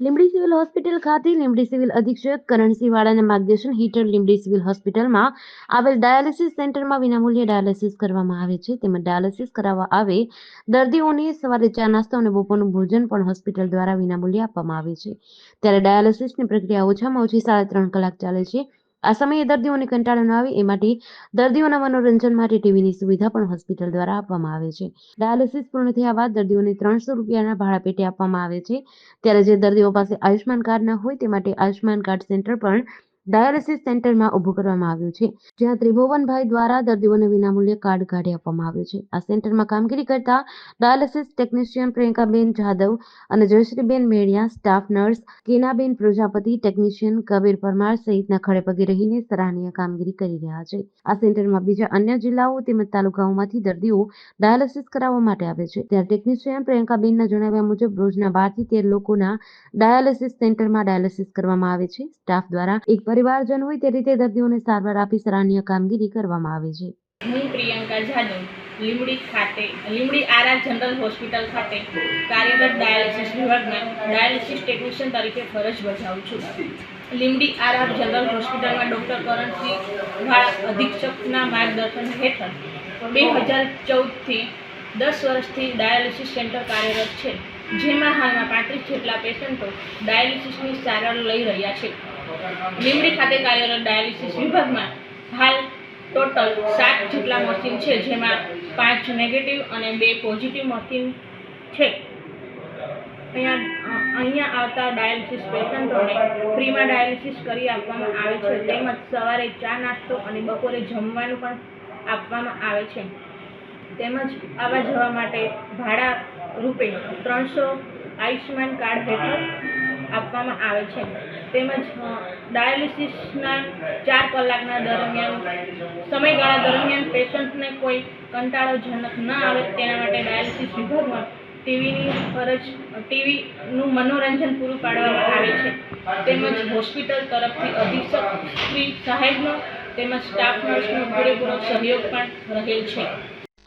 Limbdi civil hospital ખાતે Limbdi civil અધિક્ષક કરણસિંહ વાળાના માર્ગદર્શન હેઠળ લીંબડી સિવિલ હોસ્પિટલમાં આવેલ ડાયાલિસિસ સેન્ટરમાં વિનામૂલ્યે ડાયાલિસિસ કરવામાં આવે છે. તેમજ ડાયાલિસિસ કરાવવા આવે દર્દીઓને સવારે ચા, નાસ્તો અને બપોરનું ભોજન પણ હોસ્પિટલ દ્વારા વિનામૂલ્યે આપવામાં આવે છે. ત્યારે ડાયાલિસિસની પ્રક્રિયા ઓછામાં ઓછી સાડા ત્રણ કલાક ચાલે છે. આ સમયે દર્દીઓને કંટાળો ન આવે એ માટે દર્દીઓના મનોરંજન માટે ટીવીની સુવિધા પણ હોસ્પિટલ દ્વારા આપવામાં આવે છે. ડાયાલિસિસ પૂર્ણ થયા બાદ દર્દીઓને ત્રણસો રૂપિયાના ભાડા પેટે આપવામાં આવે છે. ત્યારે જે દર્દીઓ પાસે આયુષ્યમાન કાર્ડ ન હોય તે માટે આયુષ્માન કાર્ડ સેન્ટર પણ ડાયાલિસિસ સેન્ટરમાં ઊભું કરવામાં આવ્યું છે, જ્યાં ત્રિભુવનભાઈ દ્વારા દર્દીઓને વિનામૂલ્યે કાર્ડ કાઢી આપવામાં આવ્યું છે. આ સેન્ટરમાં કામગીરી કરતા ડાયાલિસિસ ટેકનિશિયન પ્રિયંકાબેન જાદવ અને જયશ્રીબેન Meliya staff nurse, કેનાબેન Prajapati, technician Kabir Parmar સહિતના ખડે પગે રહીને સરાહનીય કામગીરી કરી રહ્યા છે. આ સેન્ટરમાં બીજા અન્ય જિલ્લાઓ તેમજ તાલુકાઓમાંથી દર્દીઓ ડાયાલિસિસ કરાવવા માટે આવે છે. ત્યારે ટેકનિશિયન પ્રિયંકાબેનના જણાવ્યા મુજબ, રોજના બારથી તેર લોકોના ડાયાલિસિસ સેન્ટરમાં ડાયાલિસિસ કરવામાં આવે છે. સ્ટાફ દ્વારા એક પરિવારજન હોય તે રીતે દર્દીઓને સારવાર આપી સરાહનીય કામગીરી કરવામાં આવે છે. હું પ્રિયંકા જાદવ લીમડી ખાતે લીમડી આરા જનરલ હોસ્પિટલ ખાતે કાર્યરત ડાયાલિસિસ વિભાગમાં ડાયાલિસિસ ટેકનિશિયન તરીકે ફરજ બજાવું છું. લીંબડી આરા જનરલ હોસ્પિટલમાં ડૉક્ટર કરણસિંહ અધિક્ષકના માર્ગદર્શન હેઠળ બે હજાર ચૌદથી દસ વર્ષથી ડાયાલિસિસ સેન્ટર કાર્યરત છે, જેમાં હાલમાં પાંત્રીસ જેટલા પેશન્ટો ડાયાલિસિસની સારવાર લઈ રહ્યા છે. લીમડી ખાતે કાર્યરત ડાયાલિસિસ વિભાગમાં હાલ ટોટલ સાત જેટલા મશીન છે, જેમાં પાંચ નેગેટિવ અને બે પોઝિટિવ મશીન છે. અહીંયા અહીંયા આવતા ડાયાલિસિસ પેશન્ટોને ફ્રીમાં ડાયાલિસિસ કરી આપવામાં આવે છે, તેમજ સવારે ચા નાસ્તો અને બપોરે જમવાનું પણ આપવામાં આવે છે. તેમજ આવવા જવા માટે ભાડા રૂપે ત્રણસો આયુષ્યમાન કાર્ડ હેઠળ આપવામાં આવે છે. તેમજ ડાયાલિસિસના ચાર કલાકના દરમિયાન, સમયગાળા દરમિયાન પેશન્ટને કોઈ કંટાળોજનક ન આવે તેના માટે ડાયાલિસિસ વિભાગમાં ટીવીની ફરજ, ટીવીનું મનોરંજન પૂરું પાડવામાં આવે છે. તેમજ હોસ્પિટલ તરફથી અધિક્ષક શ્રી સાહેબનો તેમજ સ્ટાફ નર્સનો પૂરેપૂરો સહયોગ પણ રહેલ છે.